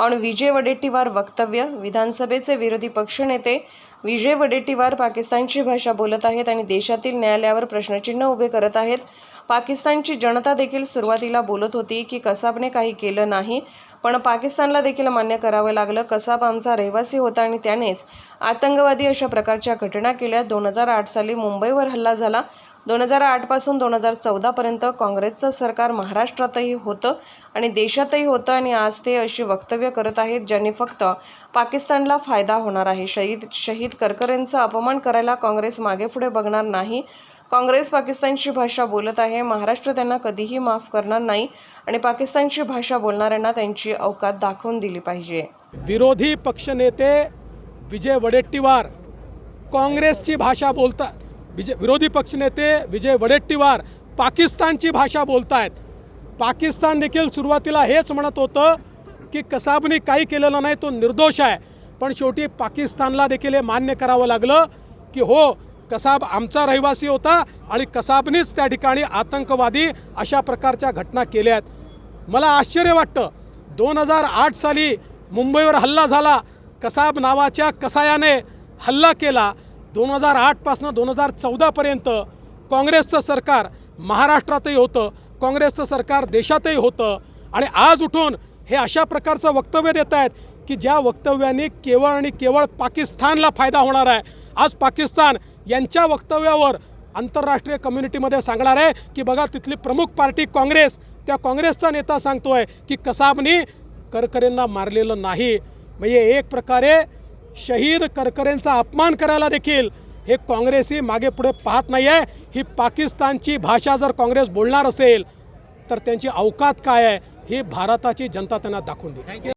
On विजय वडेट्टीवार वक्तव्य. विधानसभेचे विरोधी पक्षनेते विजय वडेट्टीवार पाकिस्तानची भाषा बोलत आहेत आणि देशातील न्यायालयावर प्रश्नचिन्ह उभे करत आहेत. पाकिस्तानची जनता देखील सुरुवातीला बोलत होती की कसाबने काही केलं नाही पण पाकिस्तानला देखील मान्य करावं लागलं. कसाब आमचा रहिवासी होता आणि त्यानेच आतंकवादी अशा प्रकारच्या घटना केल्या. दोन हजार आठ साली मुंबईवर हल्ला झाला. दोन हजार आठपासून दोन हजार चौदापर्यंत काँग्रेसचं सरकार महाराष्ट्रातही होतं आणि देशातही होतं आणि आज ते अशी वक्तव्य करत आहेत ज्यांनी फक्त पाकिस्तानला फायदा होणार आहे. शहीद शहीद करकरेंचा अपमान करायला काँग्रेस मागेपुढे बघणार नाही. काँग्रेस पाकिस्तानची भाषा बोलत आहे. महाराष्ट्र त्यांना कधीही माफ करणार नाही आणि पाकिस्तानची भाषा बोलणाऱ्यांना त्यांची अवकात दाखवून दिली पाहिजे. विरोधी पक्षनेते विजय वडेट्टीवार काँग्रेसची भाषा बोलतात. विजय विरोधी पक्षनेते विजय वडेट्टीवार पाकिस्तानची भाषा बोलत आहेत पाकिस्तान देखील सुरुवातीला हेच म्हणत होतं की कसाबने काही केलेलं नाही तो निर्दोष आहे. पण शेवटी पाकिस्तानला देखील हे मान्य करावं लागलं की हो कसाब आमचा रहिवासी होता आणि कसाबनीच त्या ठिकाणी आतंकवादी अशा प्रकारच्या घटना केल्या आहेत. मला आश्चर्य वाटतं दोन हजार आठ साली मुंबईवर हल्ला झाला कसाब नावाच्या कसायाने हल्ला केला दोन हजार आठपासनं दोन हजार चौदापर्यंत काँग्रेसचं सरकार महाराष्ट्रातही होतं काँग्रेसचं सरकार देशातही होतं. आणि आज उठून हे अशा प्रकारचं वक्तव्य देत आहेत की ज्या वक्तव्याने केवळ आणि केवळ पाकिस्तानला फायदा होणार आहे. आज पाकिस्तान यांच्या वक्तव्यावर आंतरराष्ट्रीय कम्युनिटीमध्ये सांगणार आहे की बघा तिथली प्रमुख पार्टी काँग्रेस त्या काँग्रेसचा नेता सांगतोय की कसाबनी करकरेंना मारलेलं नाही. म्हणजे एक प्रकारे शहीद करकरेंचा अपमान करायला देखील हे काँग्रेसही मागे पुढे पाहत नाही आहे ही पाकिस्तानची भाषा जर काँग्रेस बोलणार असेल तर त्यांची अवकात काय आहे ही भारताची जनता त्यांना दाखवून देईल.